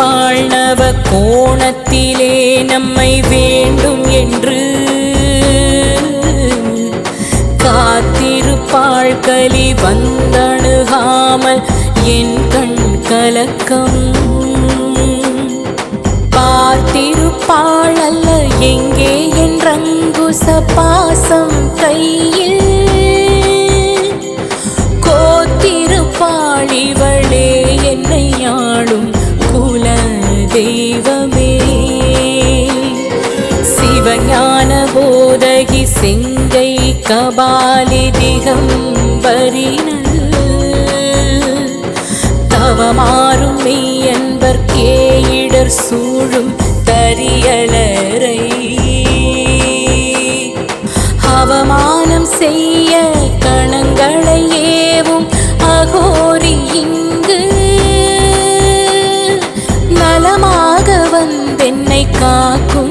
காத்திருப்பாழ்நவ கோணத்திலே நம்மை வேண்டும் என்று. காத்திருப்பாள் கலி வந்தணுகாமல் என் கண் கலக்கம். பார்த்திருப்பாள் அல்ல எங்கே என் ரங்குச பாசம். சிவஞானபோதகி சிங்கை கபாலிதிகம் வரினல். தவமாறும் மெய்யன்பர் கேயிடர் சூழும் தரியலரை அவமானம் செய்ய கணங்களை ஏவும் அகோரி இங்கு. நலமாக வந்தென்னை காக்கும்